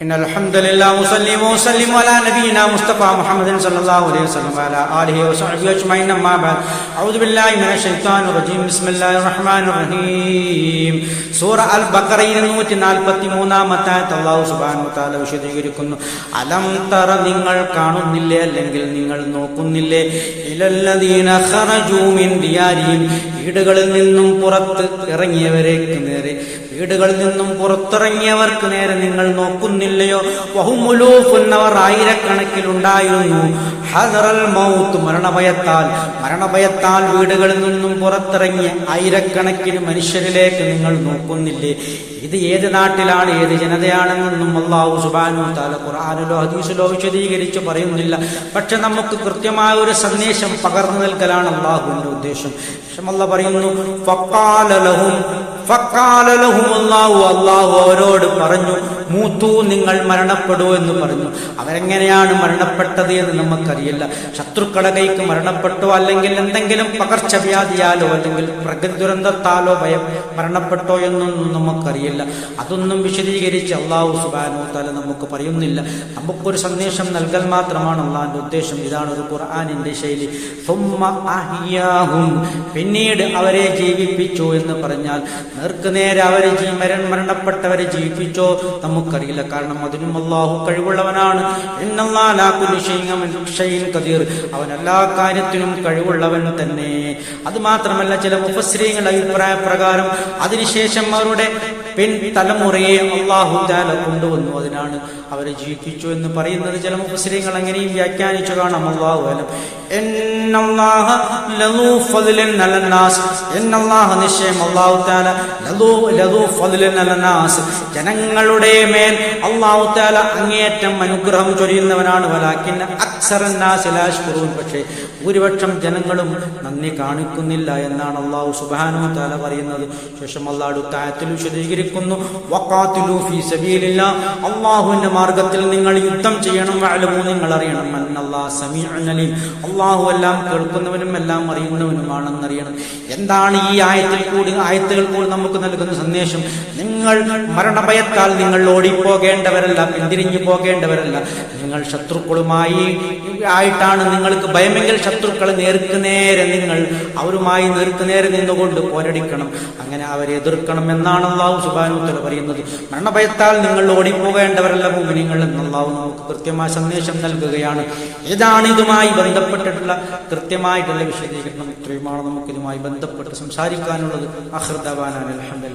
إن الحمد لله وصلي وسلم على نبينا مصطفى محمد صلى الله عليه وسلم وعلى آله وصحبه أجمعين أما بعد أعوذ بالله من الشيطان الرجيم بسم الله الرحمن الرحيم സൂറ അൽ ബക്കറയിൽ നൂറ്റി നാൽപ്പത്തി മൂന്നാമത്തെ അള്ളാഹു സുബാനു താല വിശദീകരിക്കുന്നു അലം തറ നിങ്ങൾ കാണുന്നില്ലേ അല്ലെങ്കിൽ നിങ്ങൾ നോക്കുന്നില്ലേ ഇലല്ലദീന ഖറജൂ മിൻ ദിയാരിഹിം വീടുകളിൽ നിന്നും പുറത്ത് ഇറങ്ങിയവരേക്ക് നേരെ. വീടുകളിൽ നിന്നും പുറത്തിറങ്ങിയവർക്ക് നേരെ നിങ്ങൾ നോക്കുന്നില്ലയോ? ബഹുമുലൂഫുന്നവർ ആയിരക്കണക്കിലുണ്ടായിരുന്നു ഹദറൽ മൗത്ത് മരണഭയത്താൽ. മരണഭയത്താൽ വീടുകളിൽ നിന്നും പുറത്തിറങ്ങിയ ആയിരക്കണക്കിന് മനുഷ്യരിലേക്ക് നിങ്ങൾ നോക്കുന്നില്ലേ? ഇത് ഏത് നാട്ടിലാണ് ഏത് ജനതയാണെന്നൊന്നും അള്ളാഹു സുബാനു താല ഖുർആാനിലോ ഹദീസിലോ വിശദീകരിച്ച് പറയുന്നില്ല. പക്ഷെ നമുക്ക് കൃത്യമായ ഒരു സന്ദേശം പകർന്നു നൽകലാണ് അള്ളാഹുവിന്റെ ഉദ്ദേശം. പക്ഷെ അല്ല പറയുന്നു അല്ലാഹു അവരോട് പറഞ്ഞു മൂത്തു നിങ്ങൾ മരണപ്പെടൂ എന്ന് പറഞ്ഞു. അവരെങ്ങനെയാണ് മരണപ്പെട്ടത് എന്ന് നമുക്കറിയില്ല. ശത്രുക്കളെ കൈക്ക് മരണപ്പെട്ടോ അല്ലെങ്കിൽ എന്തെങ്കിലും പകർച്ചവ്യാധിയാലോ അല്ലെങ്കിൽ പ്രകൃതി ദുരന്തത്താലോ ഭയം മരണപ്പെട്ടോ എന്നൊന്നും നമുക്കറിയില്ല. അതൊന്നും വിശദീകരിച്ച് അള്ളാഹു സുബാനോ തല നമുക്ക് പറയുന്നില്ല. നമുക്കൊരു സന്ദേശം നൽകൽ മാത്രമാണ് അള്ളാഹിന്റെ ഉദ്ദേശം. ഇതാണ് ഒരു ഖുർആാനിന്റെ ശൈലി. പിന്നീട് അവരെ ജീവിപ്പിച്ചു എന്ന് പറഞ്ഞാൽ നേർക്കുനേരെ അവരെ ജീ മരൺ മരണപ്പെട്ടവരെ ജീവിപ്പിച്ചോ? നമുക്കറിയില്ല. കാരണം അതിനും അള്ളാഹു കഴിവുള്ളവനാണ്. അവൻ എല്ലാ കാര്യത്തിനും കഴിവുള്ളവൻ തന്നെ. അത് മാത്രമല്ല ചില മുഫസ്രീങ്ങളുടെ അഭിപ്രായ പ്രകാരം അതിനുശേഷം അവരുടെ പിൻ തലമുറയെ അള്ളാഹു താല കൊണ്ടുവന്നു. അതിനാണ് അവരെ ജീവിപ്പിച്ചു എന്ന് പറയുന്നത്. ചില മുസ്ലിങ്ങൾ അങ്ങനെയും വ്യാഖ്യാനിച്ചു കാണാം. അള്ളാഹു അലം. നിശ്ചയം ജനങ്ങളുടെ മേൽ അല്ലാഹു തആല അങ്ങേയറ്റം അനുഗ്രഹം ചൊരിയുന്നവനാണ് ലാ പക്ഷേ ഭൂരിപക്ഷം ജനങ്ങളും നന്ദി കാണിക്കുന്നില്ല എന്നാണ് അള്ളാഹു സുബാനു താല പറയുന്നത്. ശേഷം അള്ളാഹു താത്തിൽ വിശദീകരിക്കുന്നു. അള്ളാഹുവിന്റെ മാർഗത്തിൽ നിങ്ങൾ യുദ്ധം ചെയ്യണം നിങ്ങൾ അറിയണം അലീം. അള്ളാഹു എല്ലാം കേൾക്കുന്നവനും എല്ലാം അറിയുന്നവനുമാണെന്നറിയണം. എന്താണ് ഈ ആയത്തിൽ കൂടി ആയത്തുകൾ കൂടി നമുക്ക് നൽകുന്ന സന്ദേശം? നിങ്ങൾ മരണഭയത്താൽ നിങ്ങൾ ഓടിപ്പോകേണ്ടവരല്ല പിന്തിരിഞ്ഞു പോകേണ്ടവരല്ല. നിങ്ങൾ ശത്രുക്കളുമായി ആയിട്ടാണ് നിങ്ങൾക്ക് ഭയമെങ്കിൽ ശത്രുക്കളെ നേർക്ക് നേരെ നിങ്ങൾ അവരുമായി നേർക്ക് നേരെ നിന്നുകൊണ്ട് പോരടിക്കണം. അങ്ങനെ അവരെ എതിർക്കണം എന്നാണ് അള്ളാഹു സുബാനുത്തല പറയുന്നത്. മരണഭയത്താൽ നിങ്ങൾ ഓടിപ്പോകേണ്ടവരല്ല ഭൂമിനിങ്ങൾ എന്നല്ലാഹു നമുക്ക് കൃത്യമായ സന്ദേശം നൽകുകയാണ്. ഇതാണ് ഇതുമായി ബന്ധപ്പെട്ടിട്ടുള്ള കൃത്യമായിട്ടുള്ള വിശദീകരണം ഇത്രയുമാണ് നമുക്കിതുമായി ബന്ധപ്പെട്ട് സംസാരിക്കാനുള്ളത്. അഹ്റദാൻ അലഹമ്മ